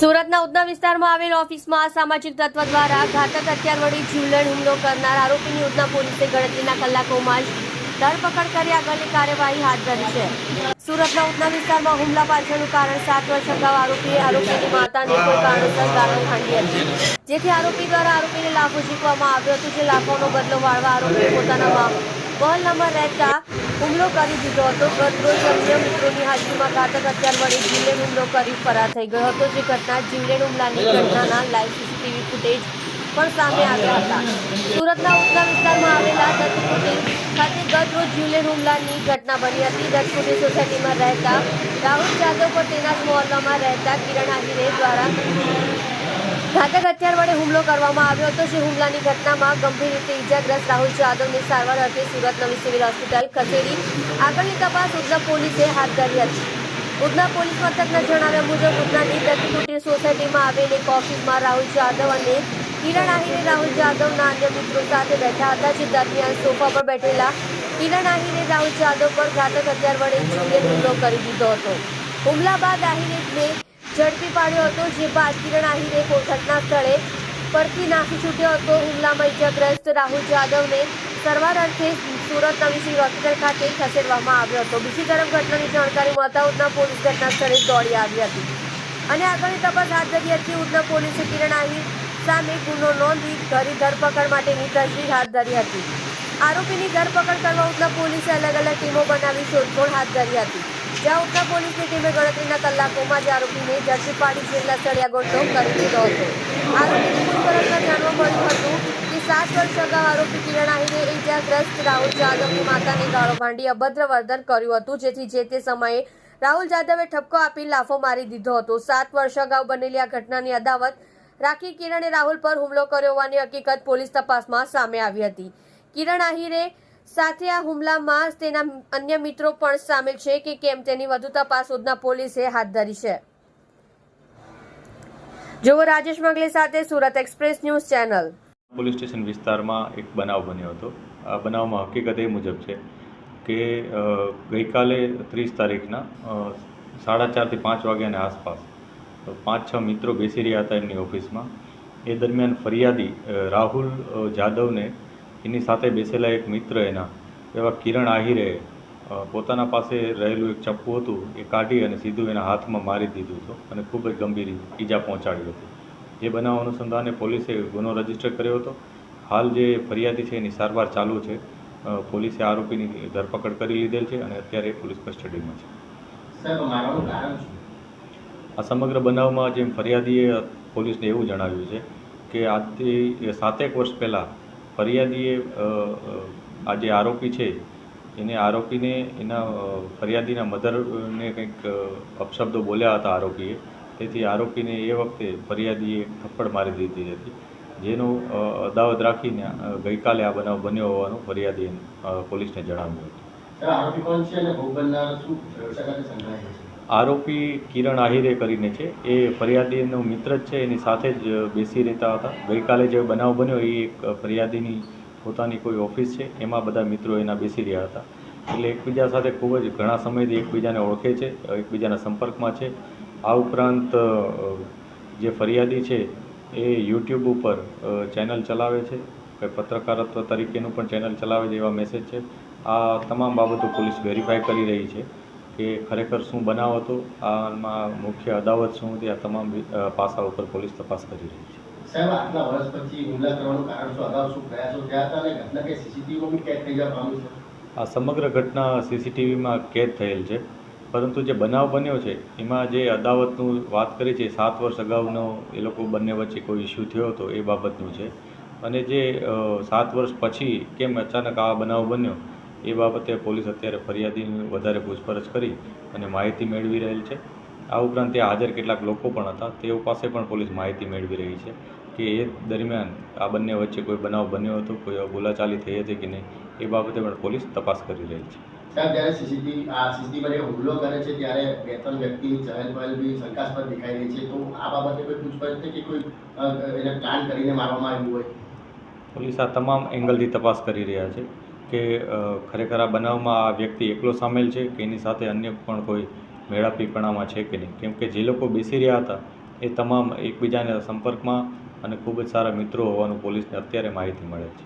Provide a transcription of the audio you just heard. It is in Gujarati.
સુરતના ઉધના વિસ્તારમાં આવેલ ઓફિસમાં અસામાજિક તત્વ દ્વારા ઘાતક હથિયાર વડે જીવલેણ હુમલો કરનાર આરોપીની ઉધના પોલીસે ગણતરીના કલાકોમાં જ ધરપકડ કરી આગળની કાર્યવાહી હાથ ધરી છે. સુરતના ઉધના વિસ્તારમાં હુમલા પાછળનું કારણ સાત વર્ષ અગાઉ આરોપીએ આરોપીની માતાને કોઈ કારણસર ગાળો ખાંડી હતી. જેથી આરોપી દ્વારા આરોપીને લાફો ચૂકવામાં આવ્યો હતો, જે લાફોનો બદલો વાળવા આરોપીએ પોતાના બહલ નંબર રહેતા હુમલો કરી દીધો હતો. ગતરોજ અન્ય મિત્રોની હાજરીમાં ઘાતક હથિયાર વડે જીવલેણ હુમલો કરી ફરાર થઈ ગયો હતો. જે ઘટના જીવલેણ હુમલાની ઘટનાના લાઈવ સીસીટીવી ફૂટેજ પણ સામે આવ્યા હતા. સુરતના ઉધના વિસ્તારમાં આવેલા દત્તકુટી ખાતે ગત રોજ જીવલેણ હુમલાની ઘટના બની હતી. દત્તકુટી સોસાયટીમાં રહેતા રાહુલ જાદવ પર તેના જ રહેતા કિરણ આહિરે દ્વારા ઘાતક હથિયાર વડે હુમલો કરવામાં આવ્યો હતો. જે હુમલાની ઘટનામાં ગંભીર રીતે ઈજાગ્રસ્ત રાહુલ જાદવને સારવાર અર્થે સુરત નવી સિવિલ હોસ્પિટલ ખસેડી આગળની તપાસ ઉધના પોલીસે હાથ ધરી હતી. ઉધના પોલીસ મથકના જણાવ્યા મુજબ ઉધનાની દત્તકુટીર સોસાયટીમાં આવેલ એક ઓફિસમાં રાહુલ જાદવ અને કિરણ આહિરે રાહુલ જાદવના અન્ય મિત્રો સાથે બેઠા હતા. જે દરમિયાન સોફા પર બેઠેલા કિરણ આહિરે રાહુલ જાદવ પર ઘાતક હથિયાર વડે જીવલેણ હુમલો કરી દીધો હતો. હુમલા બાદ આહિરેને ઝડપી પાડ્યો હતો, જે બાદ કિરણ આહિરે ઘટના સ્થળે પરથી નાસી છૂટ્યો હતો. હુમલામાં ઇજાગ્રસ્ત રાહુલ જાદવને સારવાર અર્થે સુરત નવી સિવિલ હોસ્પિટલ ખાતે ખસેડવામાં આવ્યો હતો. બીજી તરફ ઘટનાની જાણકારી મળતા ઉધના પોલીસ ઘટના સ્થળે દોડી આવી હતી. અને આગળની તપાસ હાથ ધરી હતી. ઉધના પોલીસે કિરણ આહિર સામે ગુનો નોંધી ઘરી ધરપકડ માટેની તજવીજ હાથ ધરી હતી. આરોપીની ધરપકડ કરવા ઉધના પોલીસે અલગ અલગ ટીમો બનાવી શોધખોળ હાથ ધરી હતી. જ્યાં ઉધના પોલીસની ટીમે ગણતરીના કલાકોમાં જ આરોપીને ઝડપી પાડી જેલના સળિયા કરી દીધો હતો. આરોપીની પૂછપરછમાં જાણવા મળ્યું હતું કે સાત વર્ષ અગાઉ આરોપી કિરણ આહિરે ઇજાગ્રસ્ત રાહુલ જાદવની માતાને ગાળો ભાંડી અભદ્ર વર્તન કર્યું હતું, જેથી જે તે સમયે રાહુલ જાદવે ઠપકો આપી લાફો મારી દીધો હતો. સાત વર્ષ અગાઉ બનેલી આ ઘટનાની અદાવત રાખી કિરણે રાહુલ પર હુમલો કર્યો હોવાની હકીકત પોલીસ તપાસમાં સામે આવી હતી. કિરણ આહિરે સાથે આ હુમલામાં તેના અન્ય મિત્રો પણ સામેલ છે કે કેમ તેની વધુ તપાસ ઉધના પોલીસે હાથ ધરી છે. જુઓ રાજેશ મંગલે સાથે Surat express news channel. Police station વિસ્તારમાં એક બનાવ બન્યો હતો. આ બનાવમાં હકીકત એ મુજબ છે કે ગઈકાલે ત્રીસ તારીખના સાડા ચારથી પાંચ વાગ્યાની આસપાસ પાંચ છ મિત્રો બેસી રહ્યા હતા એમની ઓફિસમાં. એ દરમિયાન ફરિયાદી રાહુલ જાદવને એની સાથે બેસેલા એક મિત્ર એના એવા કિરણ આહિરે પોતાના પાસે રહેલું એક ચપ્પુ હતું એ કાઢી અને સીધું એના હાથમાં મારી દીધું હતું અને ખૂબ જ ગંભીર ઈજા પહોંચાડી હતી. જે બનાવ અનુસંધાને પોલીસે ગુનો રજિસ્ટર કર્યો હતો. હાલ જે ફરિયાદી છે એની સારવાર ચાલુ છે. પોલીસે આરોપીની ધરપકડ કરી લીધેલ છે અને અત્યારે પોલીસ કસ્ટડીમાં છે. આ સમગ્ર બનાવમાં જેમ ફરિયાદીએ પોલીસને એવું જણાવ્યું છે કે આજથી સાતેક વર્ષ પહેલાં ફરિયાદીએ આ જે આરોપી છે, એને આરોપીને એના ફરિયાદીના મધરને કંઈક અપશબ્દો બોલ્યા હતા આરોપીએ. તેથી આરોપીને એ વખતે ફરિયાદીએ થપ્પડ મારી દીધી હતી. જેનો અદાવત રાખીને ગઈકાલે આ બનાવ બન્યો હોવાનું ફરિયાદીએ પોલીસને જણાવ્યું હતું. આરોપી કિરણ આહિરે કરીને છે. એ ફરિયાદીનો મિત્ર જ છે, એની સાથે જ બેસી રહેતા હતા. ગઈકાલે જે બનાવ બન્યો, એ એક ફરિયાદીની પોતાની કોઈ ઓફિસ છે, એમાં બધા મિત્રો એના બેસી રહ્યા હતા. એટલે એકબીજા સાથે ખૂબ જ ઘણા સમયથી એકબીજાને ઓળખે છે, એકબીજાના સંપર્કમાં છે. આ ઉપરાંત જે ફરિયાદી છે, એ યુટ્યુબ ઉપર ચેનલ ચલાવે છે. કંઈ પત્રકારત્વ તરીકેનું પણ ચેનલ ચલાવે છે એવા મેસેજ છે. આ તમામ બાબતો પોલીસ વેરીફાઈ કરી રહી છે. કે ખરેખર શું બનાવ હતો? આમાં મુખ્ય અદાવત શું હતી? આ તમામ પાસા ઉપર પોલીસ તપાસ કરી રહી છે. સાહેબ આટલા વર્ષ પછી હુમલા કરવાનું કારણ શું? અગાઉ શું પ્રયાસો થયા હતા અને ઘટના કઈ સીસીટીવીમાં કેદ થઈ જવા પામ્યું છે? આ સમગ્ર ઘટના સીસીટીવીમાં કેદ થયેલ છે. પરંતુ જે બનાવ બન્યો છે એમાં જે અદાવતનું વાત કરી છે સાત વર્ષ અગાઉનો એ લોકો બંને વચ્ચે કોઈ ઇસ્યુ થયો હતો એ બાબતનું છે. અને જે સાત વર્ષ પછી કેમ અચાનક આ બનાવ બન્યો એ બાબતે પોલીસ અત્યારે ફરિયાદીની વધારે પૂછપરછ કરી અને માહિતી મેળવી રહેલ છે. આ ઉપરાંત ત્યાં હાજર કેટલાક લોકો પણ હતા. તેઓ પાસે પણ પોલીસ માહિતી મેળવી રહી છે કે એ દરમિયાન આ બંને વચ્ચે કોઈ બનાવ બન્યો હતો કોઈ બોલાચાલી થઈ હતી કે નહીં એ બાબતે પણ પોલીસ તપાસ કરી રહી છે. સાહેબ જ્યારે સીસીટીવી આ સીસીટીવી હુમલો કરે છે ત્યારે બે ત્રણ ચહલ પહલ બી શંકાસ્પદ દેખાઈ રહી છે. તો આ બાબતે કોઈ પૂછપરછ થઈ કે કોઈ એને પ્લાન કરીને મારવામાં આવ્યું હોય? પોલીસ આ તમામ એંગલથી તપાસ કરી રહ્યા છે. કે ખરેખર આ બનાવમાં આ વ્યક્તિ એકલો સામેલ છે કે એની સાથે અન્ય પણ કોઈ મેળાપીપણામાં છે કે નહીં? કેમ કે જે લોકો બેસી રહ્યા હતા એ તમામ એકબીજાના સંપર્કમાં અને ખૂબ જ સારા મિત્રો હોવાનું પોલીસને અત્યારે માહિતી મળે છે.